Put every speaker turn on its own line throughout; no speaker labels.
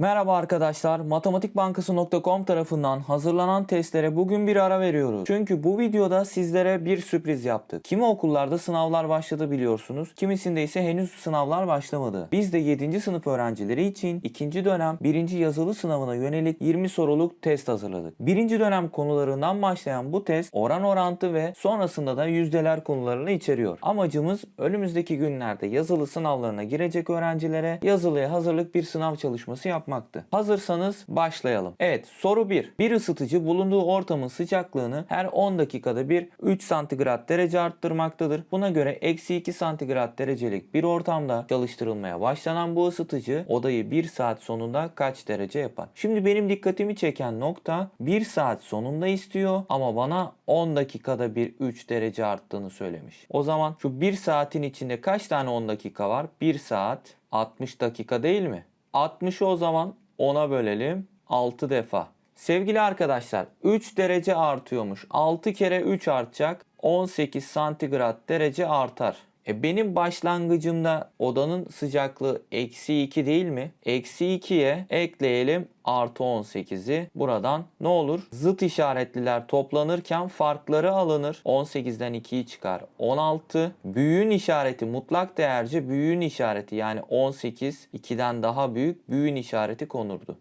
Merhaba arkadaşlar, matematikbankası.com tarafından hazırlanan testlere bugün bir ara veriyoruz. Çünkü bu videoda sizlere bir sürpriz yaptık. Kimi okullarda sınavlar başladı biliyorsunuz, kimisinde ise henüz sınavlar başlamadı. Biz de 7. sınıf öğrencileri için 2. dönem 1. yazılı sınavına yönelik 20 soruluk test hazırladık. 1. dönem konularından başlayan bu test oran orantı ve sonrasında da yüzdeler konularını içeriyor. Amacımız önümüzdeki günlerde yazılı sınavlarına girecek öğrencilere yazılıya hazırlık bir sınav çalışması yapmaktı. Hazırsanız başlayalım. Evet soru 1. Bir ısıtıcı bulunduğu ortamın sıcaklığını her 10 dakikada bir 3 santigrat derece arttırmaktadır. Buna göre eksi 2 santigrat derecelik bir ortamda çalıştırılmaya başlanan bu ısıtıcı odayı 1 saat sonunda kaç derece yapar? Şimdi benim dikkatimi çeken nokta 1 saat sonunda istiyor ama bana 10 dakikada bir 3 derece arttığını söylemiş. O zaman şu 1 saatin içinde kaç tane 10 dakika var? 1 saat 60 dakika değil mi? 60'ı o zaman 10'a bölelim 6 defa. Sevgili arkadaşlar 3 derece artıyormuş. 6 kere 3 artacak. 18 santigrat derece artar. E benim başlangıcımda odanın sıcaklığı eksi 2 değil mi? Eksi 2'ye ekleyelim artı 18'i. Buradan ne olur? Zıt işaretliler toplanırken farkları alınır. 18'den 2'yi çıkar. 16. Büyüğün işareti mutlak değerce büyüğün işareti yani 18 2'den daha büyük büyüğün işareti konurdu.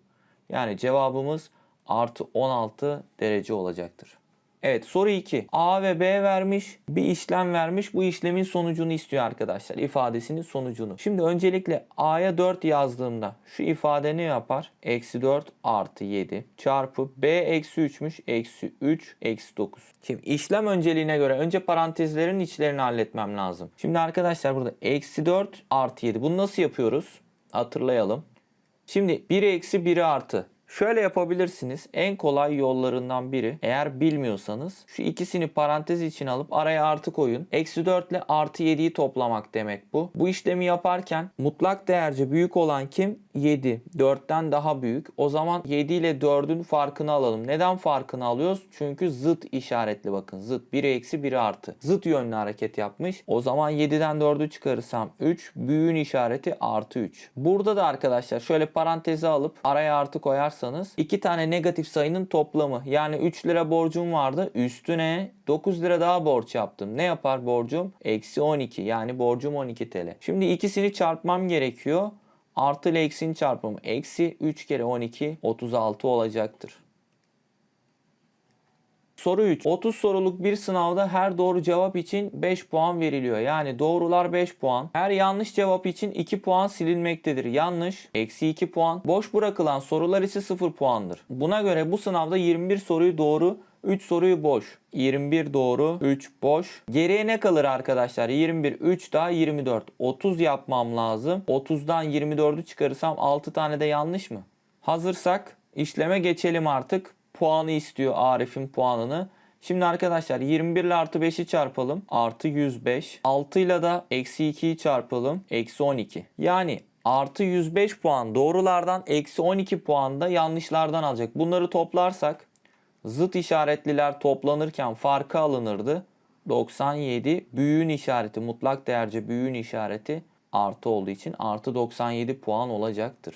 Yani cevabımız artı 16 derece olacaktır. Evet soru 2. A ve B vermiş bir işlem vermiş. Bu işlemin sonucunu istiyor arkadaşlar. ifadesinin sonucunu. Şimdi öncelikle A'ya 4 yazdığımda şu ifade ne yapar? Eksi 4 artı 7 çarpı B eksi 3'müş. Eksi 3 eksi 9. Şimdi işlem önceliğine göre önce parantezlerin içlerini halletmem lazım. Şimdi arkadaşlar burada eksi 4 artı 7. Bunu nasıl yapıyoruz? Hatırlayalım. Şimdi 1 eksi 1'i artı. Şöyle yapabilirsiniz. En kolay yollarından biri. Eğer bilmiyorsanız şu ikisini parantez için alıp araya artı koyun. Eksi 4 ile artı 7'yi toplamak demek bu. Bu işlemi yaparken mutlak değerce büyük olan kim? 7. 4'ten daha büyük. O zaman 7 ile 4'ün farkını alalım. Neden farkını alıyoruz? Çünkü zıt işaretli bakın. Zıt. 1 eksi 1 artı. Zıt yönlü hareket yapmış. O zaman 7'den 4'ü çıkarırsam 3. Büyüğün işareti artı 3. Burada da arkadaşlar şöyle paranteze alıp araya artı koyarsanız iki tane negatif sayının toplamı. Yani 3 lira borcum vardı. Üstüne 9 lira daha borç yaptım. Ne yapar borcum? Eksi 12. Yani borcum 12 TL. Şimdi ikisini çarpmam gerekiyor. Artı ile eksinin çarpımı. Eksi 3 kere 12 36 olacaktır. Soru 3. 30 soruluk bir sınavda her doğru cevap için 5 puan veriliyor. Yani doğrular 5 puan. Her yanlış cevap için 2 puan silinmektedir. Yanlış eksi 2 puan. Boş bırakılan sorular ise 0 puandır. Buna göre bu sınavda 21 soruyu doğru 3 soruyu boş. 21 doğru, 3 boş. Geriye ne kalır arkadaşlar? 21, 3 daha 24. 30 yapmam lazım. 30'dan 24'ü çıkarırsam 6 tane de yanlış mı? Hazırsak işleme geçelim artık. Puanı istiyor Arif'in puanını. Şimdi arkadaşlar 21 ile artı 5'i çarpalım. Artı 105. 6 ile de eksi 2'yi çarpalım. Eksi 12. Yani artı 105 puan doğrulardan eksi 12 puan da yanlışlardan alacak. Bunları toplarsak zıt işaretliler toplanırken farkı alınırdı. 97 büyüğün işareti mutlak değerce büyüğün işareti artı olduğu için artı 97 puan olacaktır.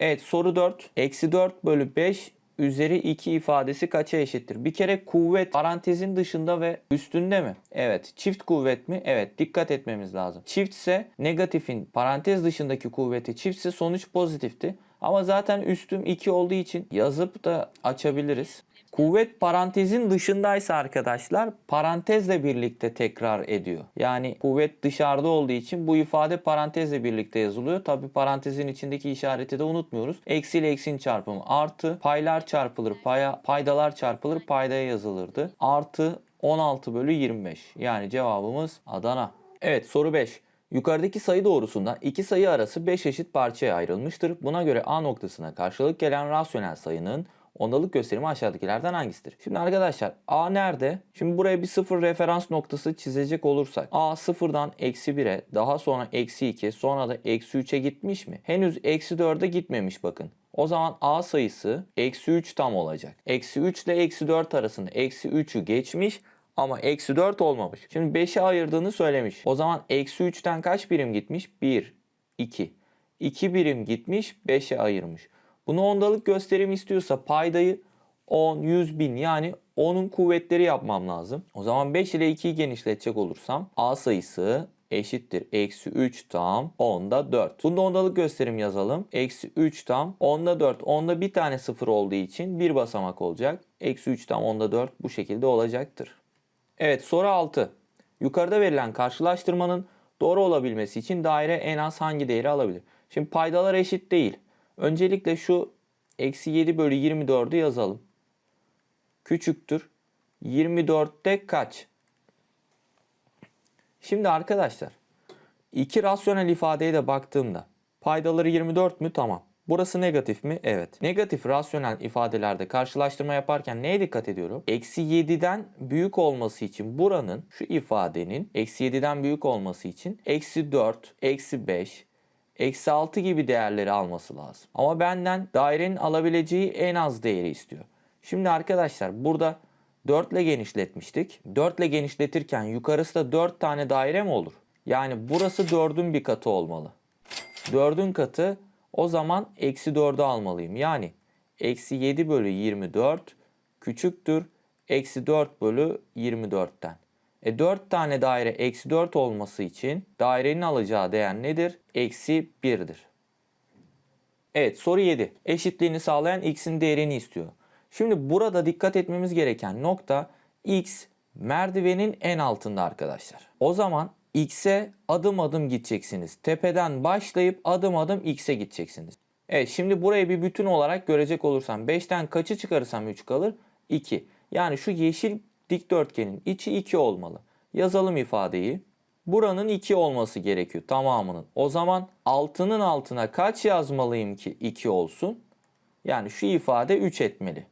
Evet soru 4. Eksi 4 bölü 5 üzeri 2 ifadesi kaça eşittir? Bir kere kuvvet parantezin dışında ve üstünde mi? Evet. Çift kuvvet mi? Evet. Dikkat etmemiz lazım. Çiftse negatifin parantez dışındaki kuvveti çiftse sonuç pozitifti. Ama zaten üstüm 2 olduğu için yazıp da açabiliriz. Kuvvet parantezin dışındaysa arkadaşlar parantezle birlikte tekrar ediyor. Yani kuvvet dışarıda olduğu için bu ifade parantezle birlikte yazılıyor. Tabi parantezin içindeki işareti de unutmuyoruz. Eksi ile eksinin çarpımı artı paylar çarpılır paya, paydalar çarpılır paydaya yazılırdı. Artı 16 bölü 25 yani cevabımız Adana. Evet soru 5. Yukarıdaki sayı doğrusunda iki sayı arası 5 eşit parçaya ayrılmıştır. Buna göre A noktasına karşılık gelen rasyonel sayının ondalık gösterimi aşağıdakilerden hangisidir? Şimdi arkadaşlar A nerede? Şimdi buraya bir sıfır referans noktası çizecek olursak A sıfırdan eksi 1'e daha sonra eksi 2 sonra da eksi 3'e gitmiş mi? Henüz eksi 4'e gitmemiş bakın. O zaman A sayısı eksi 3 tam olacak. Eksi 3 ile eksi 4 arasında eksi 3'ü geçmiş ama eksi 4 olmamış. Şimdi 5'e ayırdığını söylemiş. O zaman eksi 3'ten kaç birim gitmiş? 1, 2. 2 birim gitmiş 5'e ayırmış. Bunu ondalık gösterim istiyorsa paydayı 10, 100 bin yani 10'un kuvvetleri yapmam lazım. O zaman 5 ile 2'yi genişletecek olursam A sayısı eşittir. Eksi 3 tam 10'da 4. Bunda ondalık gösterim yazalım. Eksi 3 tam 10'da 4. 10'da bir tane sıfır olduğu için bir basamak olacak. Eksi 3 tam 10'da 4 bu şekilde olacaktır. Evet soru 6. Yukarıda verilen karşılaştırmanın doğru olabilmesi için daire en az hangi değeri alabilir? Şimdi paydalar eşit değil. Öncelikle şu eksi 7 bölü 24'ü yazalım. Küçüktür. 24'te kaç? Şimdi arkadaşlar iki rasyonel ifadeye de baktığımda paydaları 24 mü? Tamam. Burası negatif mi? Evet. Negatif rasyonel ifadelerde karşılaştırma yaparken neye dikkat ediyorum? Eksi 7'den büyük olması için buranın şu ifadenin eksi 7'den büyük olması için eksi 4, eksi 5, eksi 6 gibi değerleri alması lazım. Ama benden dairenin alabileceği en az değeri istiyor. Şimdi arkadaşlar burada 4 ile genişletmiştik. 4 ile genişletirken yukarısı da 4 tane daire mi olur? Yani burası 4'ün bir katı olmalı. 4'ün katı o zaman eksi 4'ü almalıyım. Yani eksi 7 bölü 24 küçüktür. Eksi 4 bölü 24'ten. E 4 tane daire eksi 4 olması için dairenin alacağı değer nedir? Eksi 1'dir. Evet soru 7. Eşitliğini sağlayan x'in değerini istiyor. Şimdi burada dikkat etmemiz gereken nokta x merdivenin en altında arkadaşlar. O zaman x'e adım adım gideceksiniz. Tepeden başlayıp adım adım x'e gideceksiniz. Evet şimdi burayı bir bütün olarak görecek olursam 5'ten kaçı çıkarırsam 3 kalır? 2. Yani şu yeşil dikdörtgenin içi 2 olmalı. Yazalım ifadeyi. Buranın 2 olması gerekiyor tamamının. O zaman altının altına kaç yazmalıyım ki 2 olsun? Yani şu ifade 3 etmeli.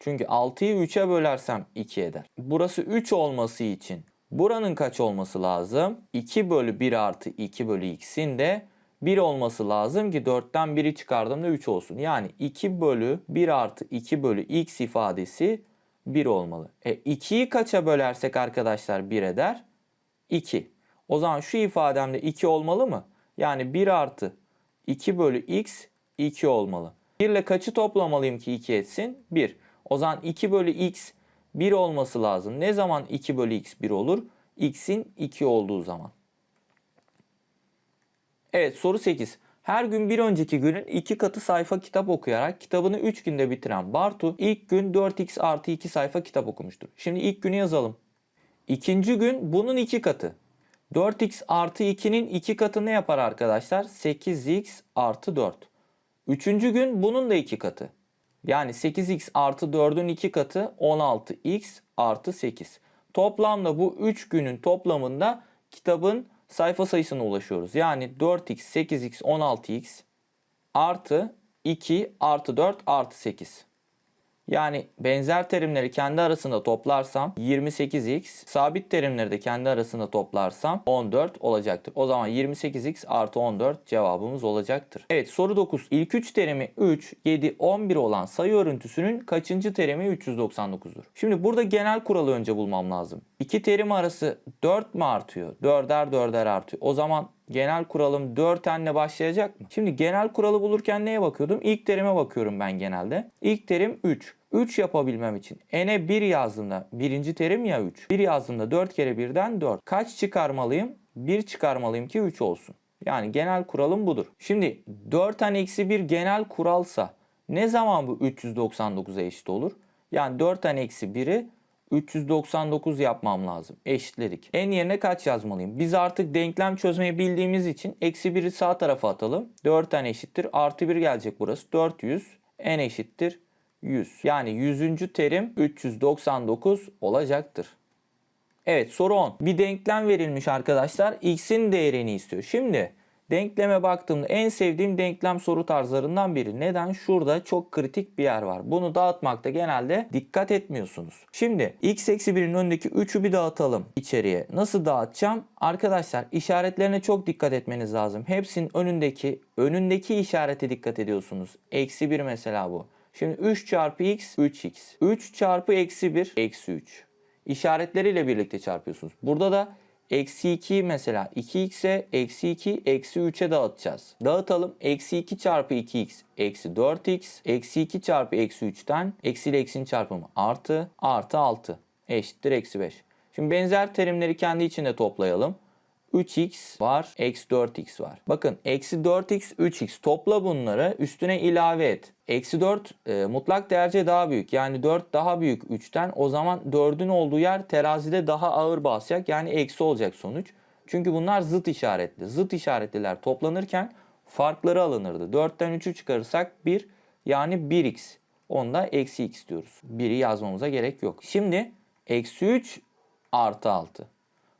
Çünkü 6'yı 3'e bölersem 2 eder. Burası 3 olması için buranın kaç olması lazım? 2 bölü 1 artı 2 bölü x'in de 1 olması lazım ki 4'ten 1'i çıkardığımda 3 olsun. Yani 2 bölü 1 artı 2 bölü x ifadesi 1 olmalı. E 2'yi kaça bölersek arkadaşlar 1 eder? 2. O zaman şu ifademde 2 olmalı mı? Yani 1 artı 2 bölü x 2 olmalı. 1 ile kaçı toplamalıyım ki 2 etsin? 1. O zaman 2 bölü x 1 olması lazım. Ne zaman 2 bölü x 1 olur? x'in 2 olduğu zaman. Evet soru 8. Her gün bir önceki günün iki katı sayfa kitap okuyarak kitabını 3 günde bitiren Bartu ilk gün 4x artı 2 sayfa kitap okumuştur. Şimdi ilk günü yazalım. İkinci gün bunun iki katı. 4x artı 2'nin iki katı ne yapar arkadaşlar? 8x artı 4. Üçüncü gün bunun da iki katı. Yani 8x artı 4'ün iki katı 16x artı 8. Toplamda bu 3 günün toplamında kitabın sayfa sayısına ulaşıyoruz. Yani 4x, 8x, 16x artı 2 artı 4 artı 8. Yani benzer terimleri kendi arasında toplarsam 28x, sabit terimleri de kendi arasında toplarsam 14 olacaktır. O zaman 28x artı 14 cevabımız olacaktır. Evet soru 9. İlk 3 terimi 3, 7, 11 olan sayı örüntüsünün kaçıncı terimi 399'dur? Şimdi burada genel kuralı önce bulmam lazım. İki terim arası 4 mü artıyor? 4'er 4'er artıyor. O zaman genel kuralım 4 enle başlayacak mı? Şimdi genel kuralı bulurken neye bakıyordum? İlk terime bakıyorum ben genelde. İlk terim 3. 3 yapabilmem için n'e 1 yazdığımda birinci terim ya 3. 1 yazdığımda 4 kere 1'den 4. Kaç çıkarmalıyım? 1 çıkarmalıyım ki 3 olsun. Yani genel kuralım budur. Şimdi 4 n eksi 1 genel kuralsa ne zaman bu 399'a eşit olur? Yani 4 n eksi 1'i 399 yapmam lazım. Eşitledik. En yerine kaç yazmalıyım? Biz artık denklem çözmeyi bildiğimiz için eksi 1'i sağ tarafa atalım. 4 n eşittir. Artı 1 gelecek burası. 400. n eşittir 100. Yani 100. terim 399 olacaktır. Evet soru 10. Bir denklem verilmiş arkadaşlar. X'in değerini istiyor. Şimdi denkleme baktığımda en sevdiğim denklem soru tarzlarından biri. Neden? Şurada çok kritik bir yer var. Bunu dağıtmakta genelde dikkat etmiyorsunuz. Şimdi x eksi 1'in önündeki 3'ü bir dağıtalım içeriye. Nasıl dağıtacağım? Arkadaşlar işaretlerine çok dikkat etmeniz lazım. Hepsinin önündeki önündeki işarete dikkat ediyorsunuz. Eksi 1 mesela bu. Şimdi 3 çarpı x 3x. 3 çarpı eksi 1 eksi 3. İşaretleriyle birlikte çarpıyorsunuz. Burada da Eksi 2'yi mesela 2x'e eksi 2 eksi 3'e dağıtacağız. Dağıtalım. Eksi 2 çarpı 2x eksi 4x. Eksi 2 çarpı eksi 3'ten eksi ile eksinin çarpımı artı artı 6 eşittir eksi 5. Şimdi benzer terimleri kendi içinde toplayalım. 3x var, eksi 4x var. Bakın eksi 4x, 3x topla bunları üstüne ilave et. Eksi 4 e, mutlak değerce daha büyük. Yani 4 daha büyük 3'ten. O zaman 4'ün olduğu yer terazide daha ağır basacak. Yani eksi olacak sonuç. Çünkü bunlar zıt işaretli. Zıt işaretliler toplanırken farkları alınırdı. 4'ten 3'ü çıkarırsak 1 yani 1x. Onda eksi x diyoruz. 1'i yazmamıza gerek yok. Şimdi eksi 3 artı 6.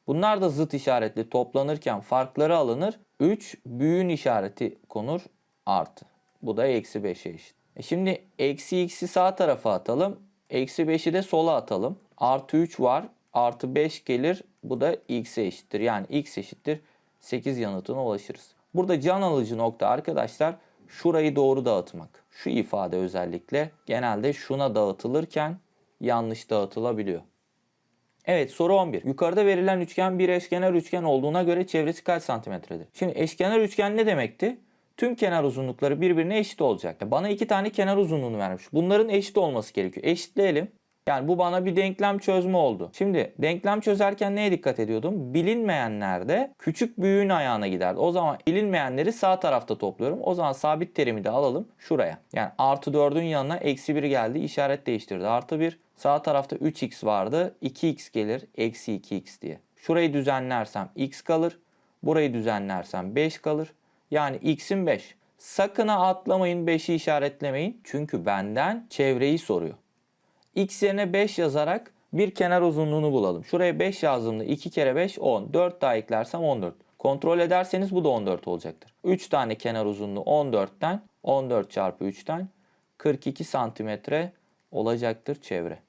Bunlar da zıt işaretli toplanırken farkları alınır. 3 büyüğün işareti konur artı. Bu da eksi 5'e eşit. E şimdi eksi x'i sağ tarafa atalım. Eksi 5'i de sola atalım. Artı 3 var. Artı 5 gelir. Bu da x'e eşittir. Yani x eşittir 8 yanıtına ulaşırız. Burada can alıcı nokta arkadaşlar şurayı doğru dağıtmak. Şu ifade özellikle genelde şuna dağıtılırken yanlış dağıtılabiliyor. Evet soru 11. Yukarıda verilen üçgen bir eşkenar üçgen olduğuna göre çevresi kaç santimetredir? Şimdi eşkenar üçgen ne demekti? Tüm kenar uzunlukları birbirine eşit olacak. Bana iki tane kenar uzunluğunu vermiş. Bunların eşit olması gerekiyor. Eşitleyelim. Yani bu bana bir denklem çözme oldu. Şimdi denklem çözerken neye dikkat ediyordum? Bilinmeyenlerde küçük büyüğün ayağına giderdi. O zaman bilinmeyenleri sağ tarafta topluyorum. O zaman sabit terimi de alalım şuraya. Yani artı 4'ün yanına eksi 1 geldi. İşaret değiştirdi. Artı 1. Sağ tarafta 3x vardı. 2x gelir. Eksi 2x diye. Şurayı düzenlersem x kalır. Burayı düzenlersem 5 kalır. Yani x'in 5. Sakın atlamayın 5'i işaretlemeyin. Çünkü benden çevreyi soruyor. X yerine 5 yazarak bir kenar uzunluğunu bulalım. Şuraya 5 yazdığımda 2 kere 5 10. 4 daha eklersem 14. Kontrol ederseniz bu da 14 olacaktır. 3 tane kenar uzunluğu 14'ten 14 çarpı 3'ten 42 santimetre olacaktır çevre.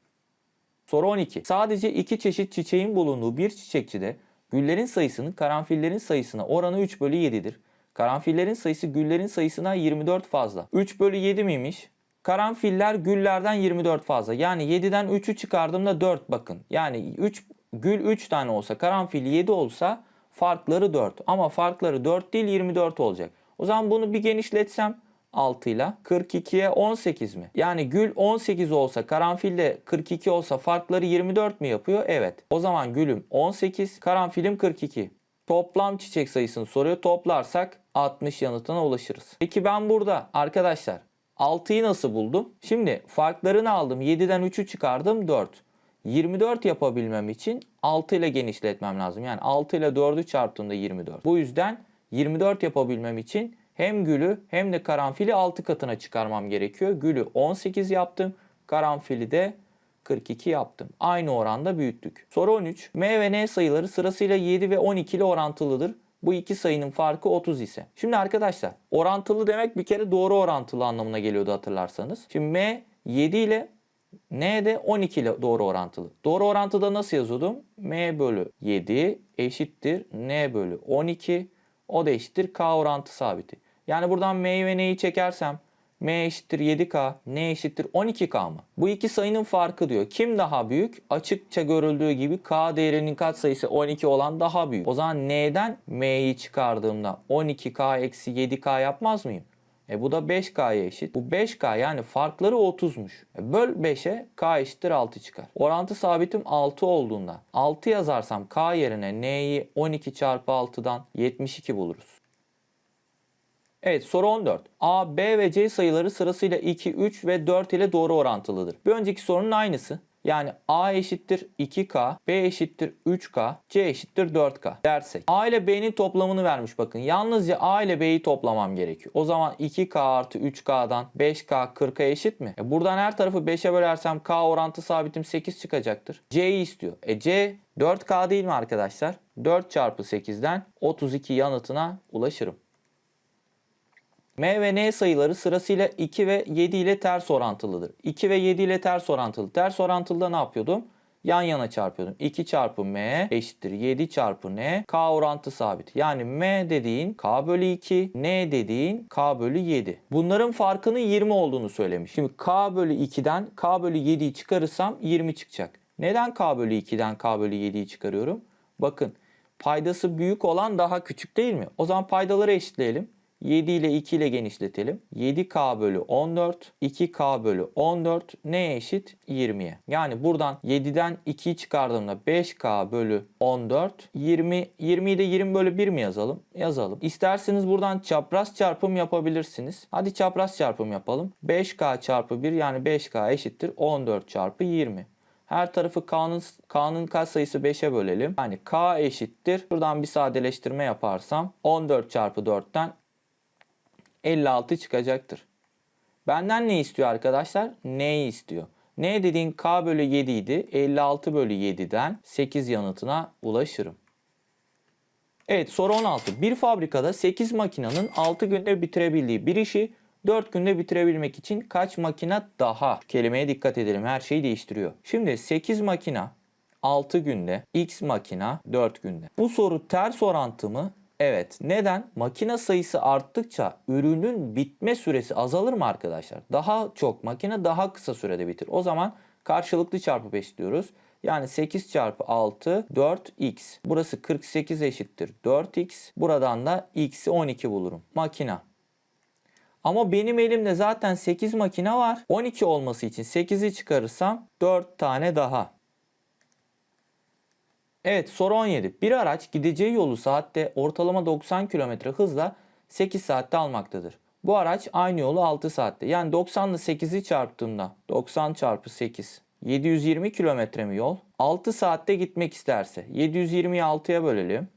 Soru 12. Sadece iki çeşit çiçeğin bulunduğu bir çiçekçide güllerin sayısının karanfillerin sayısına oranı 3 bölü 7'dir. Karanfillerin sayısı güllerin sayısına 24 fazla. 3 bölü 7 miymiş? Karanfiller güllerden 24 fazla. Yani 7'den 3'ü çıkardığımda 4 bakın. Yani 3 gül 3 tane olsa karanfil 7 olsa farkları 4. Ama farkları 4 değil 24 olacak. O zaman bunu bir genişletsem 6 ile 42'ye 18 mi? Yani gül 18 olsa karanfil de 42 olsa farkları 24 mi yapıyor? Evet. O zaman gülüm 18, karanfilim 42. Toplam çiçek sayısını soruyor. Toplarsak 60 yanıtına ulaşırız. Peki ben burada arkadaşlar 6'yı nasıl buldum? Şimdi farklarını aldım. 7'den 3'ü çıkardım 4. 24 yapabilmem için 6 ile genişletmem lazım. Yani 6 ile 4'ü çarptığımda 24. Bu yüzden 24 yapabilmem için hem gülü hem de karanfili 6 katına çıkarmam gerekiyor. Gülü 18 yaptım. Karanfili de 42 yaptım. Aynı oranda büyüttük. Soru 13. M ve N sayıları sırasıyla 7 ve 12 ile orantılıdır. Bu iki sayının farkı 30 ise. Şimdi arkadaşlar orantılı demek bir kere doğru orantılı anlamına geliyordu hatırlarsanız. Şimdi M 7 ile N de 12 ile doğru orantılı. Doğru orantıda nasıl yazıyordum? M bölü 7 eşittir N bölü 12. O da eşittir K orantı sabiti. Yani buradan M ve N'yi çekersem M eşittir 7K, N eşittir 12K mı? Bu iki sayının farkı diyor. Kim daha büyük? Açıkça görüldüğü gibi K değerinin katsayısı 12 olan daha büyük. O zaman N'den M'yi çıkardığımda 12K eksi 7K yapmaz mıyım? E bu da 5K'ya eşit. Bu 5K yani farkları 30'muş. E böl 5'e K eşittir 6 çıkar. Orantı sabitim 6 olduğunda 6 yazarsam K yerine N'yi 12 çarpı 6'dan 72 buluruz. Evet soru 14. A, B ve C sayıları sırasıyla 2, 3 ve 4 ile doğru orantılıdır. Bir önceki sorunun aynısı. Yani A eşittir 2K, B eşittir 3K, C eşittir 4K dersek. A ile B'nin toplamını vermiş bakın. Yalnızca A ile B'yi toplamam gerekiyor. O zaman 2K artı 3K'dan 5K 40'a eşit mi? E buradan her tarafı 5'e bölersem K orantı sabitim 8 çıkacaktır. C'yi istiyor. E C 4K değil mi arkadaşlar? 4 çarpı 8'den 32 yanıtına ulaşırım. M ve N sayıları sırasıyla 2 ve 7 ile ters orantılıdır. 2 ve 7 ile ters orantılı. Ters orantılıda ne yapıyordum? Yan yana çarpıyordum. 2 çarpı M eşittir 7 çarpı N. K orantı sabit. Yani M dediğin K bölü 2, N dediğin K bölü 7. Bunların farkının 20 olduğunu söylemiş. Şimdi K bölü 2'den K bölü 7'yi çıkarırsam 20 çıkacak. Neden K bölü 2'den K bölü 7'yi çıkarıyorum? Bakın paydası büyük olan daha küçük değil mi? O zaman paydaları eşitleyelim. 7 ile 2 ile genişletelim. 7K bölü 14, 2K bölü 14 neye eşit? 20'ye. Yani buradan 7'den 2'yi çıkardığımda 5K bölü 14, 20, 20'yi de 20 bölü 1 mi yazalım? Yazalım. İsterseniz buradan çapraz çarpım yapabilirsiniz. Hadi çapraz çarpım yapalım. 5K çarpı 1 yani 5K eşittir 14 çarpı 20. Her tarafı K'nın K'nın katsayısı 5'e bölelim. Yani K eşittir. Buradan bir sadeleştirme yaparsam 14 çarpı 4'ten 56 çıkacaktır. Benden ne istiyor arkadaşlar? N'yi istiyor. N dediğin K bölü 7 idi. 56 bölü 7'den 8 yanıtına ulaşırım. Evet soru 16. Bir fabrikada 8 makinenin 6 günde bitirebildiği bir işi 4 günde bitirebilmek için kaç makine daha? Kelimeye dikkat edelim. Her şeyi değiştiriyor. Şimdi 8 makina 6 günde, X makina 4 günde. Bu soru ters orantı mı? Evet. Neden? Makine sayısı arttıkça ürünün bitme süresi azalır mı arkadaşlar? Daha çok makine daha kısa sürede bitir. O zaman karşılıklı çarpı 5 diyoruz. Yani 8 çarpı 6 4x. Burası 48 eşittir 4x. Buradan da x'i 12 bulurum. Makina. Ama benim elimde zaten 8 makine var. 12 olması için 8'i çıkarırsam 4 tane daha. Evet soru 17. Bir araç gideceği yolu saatte ortalama 90 km hızla 8 saatte almaktadır. Bu araç aynı yolu 6 saatte. Yani 90 ile 8'i çarptığımda 90 çarpı 8 720 kilometre mi yol? 6 saatte gitmek isterse 720'yi 6'ya bölelim.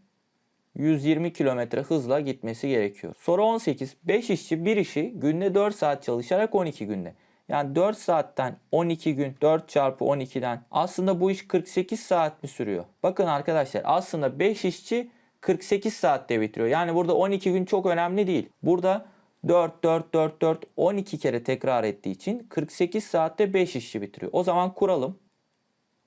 120 kilometre hızla gitmesi gerekiyor. Soru 18. 5 işçi bir işi günde 4 saat çalışarak 12 günde. Yani 4 saatten 12 gün 4 çarpı 12'den aslında bu iş 48 saat mi sürüyor? Bakın arkadaşlar aslında 5 işçi 48 saatte bitiriyor. Yani burada 12 gün çok önemli değil. Burada 4 4 4 4 12 kere tekrar ettiği için 48 saatte 5 işçi bitiriyor. O zaman kuralım.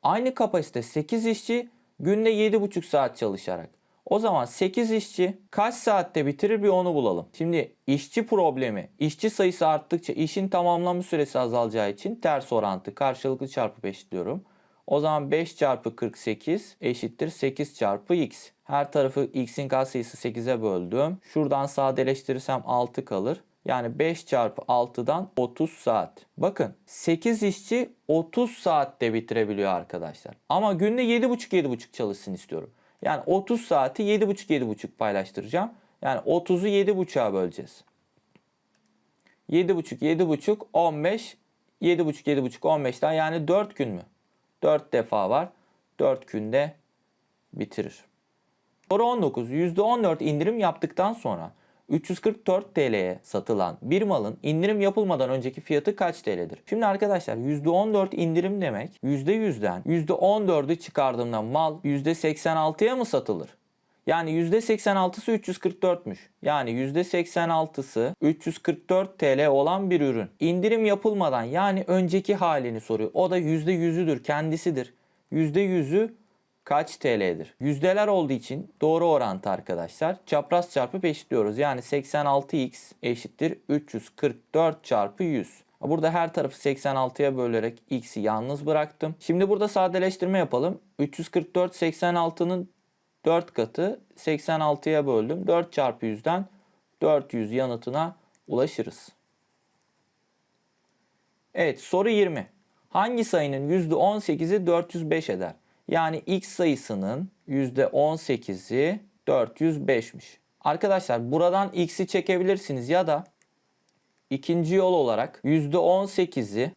Aynı kapasite 8 işçi günde 7,5 saat çalışarak. O zaman 8 işçi kaç saatte bitirir bir onu bulalım. Şimdi işçi problemi, işçi sayısı arttıkça işin tamamlama süresi azalacağı için ters orantı karşılıklı çarpı 5 diyorum. O zaman 5 çarpı 48 eşittir 8 çarpı x. Her tarafı x'in katsayısı 8'e böldüm. Şuradan sadeleştirirsem 6 kalır. Yani 5 çarpı 6'dan 30 saat. Bakın 8 işçi 30 saatte bitirebiliyor arkadaşlar. Ama günde 7,5-7,5 çalışsın istiyorum. Yani 30 saati 7,5-7,5 paylaştıracağım. Yani 30'u 7,5'a böleceğiz. 7,5, 7,5, 15, 7,5, 7,5, 15'ten yani 4 gün mü? 4 defa var. 4 günde bitirir. Soru 19. %14 indirim yaptıktan sonra 344 TL'ye satılan bir malın indirim yapılmadan önceki fiyatı kaç TL'dir? Şimdi arkadaşlar %14 indirim demek %100'den %14'ü çıkardığımda mal %86'ya mı satılır? Yani %86'sı 344'müş. Yani %86'sı 344 TL olan bir ürün. İndirim yapılmadan yani önceki halini soruyor. O da %100'üdür, kendisidir. %100'ü kaç TL'dir? Yüzdeler olduğu için doğru orantı arkadaşlar. Çapraz çarpıp eşitliyoruz. Yani 86x eşittir 344 çarpı 100. Burada her tarafı 86'ya bölerek x'i yalnız bıraktım. Şimdi burada sadeleştirme yapalım. 344 86'nın 4 katı 86'ya böldüm. 4 çarpı 100'den 400 yanıtına ulaşırız. Evet soru 20. Hangi sayının %18'i 405 eder? Yani x sayısının %18'i 405'miş. Arkadaşlar buradan x'i çekebilirsiniz ya da ikinci yol olarak %18'i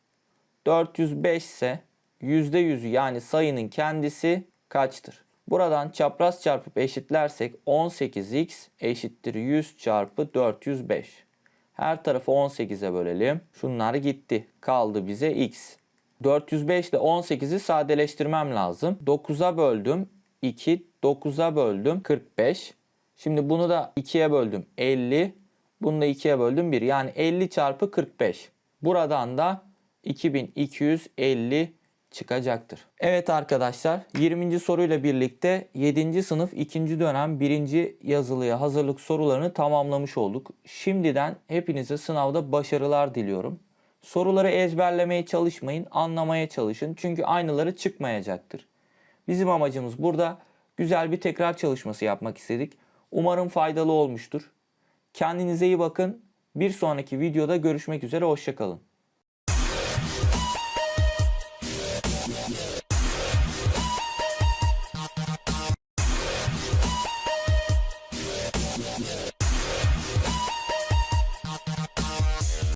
405 ise %100'ü yani sayının kendisi kaçtır? Buradan çapraz çarpıp eşitlersek 18x eşittir 100 çarpı 405. Her tarafı 18'e bölelim. Şunlar gitti. Kaldı bize x. 405 ile 18'i sadeleştirmem lazım. 9'a böldüm 2, 9'a böldüm 45. Şimdi bunu da 2'ye böldüm 50. Bunu da 2'ye böldüm 1. Yani 50 çarpı 45. Buradan da 2250 çıkacaktır. Evet arkadaşlar 20. soruyla birlikte 7. sınıf 2. dönem 1. yazılıya hazırlık sorularını tamamlamış olduk. Şimdiden hepinize sınavda başarılar diliyorum. Soruları ezberlemeye çalışmayın, anlamaya çalışın. Çünkü aynıları çıkmayacaktır. Bizim amacımız burada güzel bir tekrar çalışması yapmak istedik. Umarım faydalı olmuştur. Kendinize iyi bakın. Bir sonraki videoda görüşmek üzere. Hoşçakalın.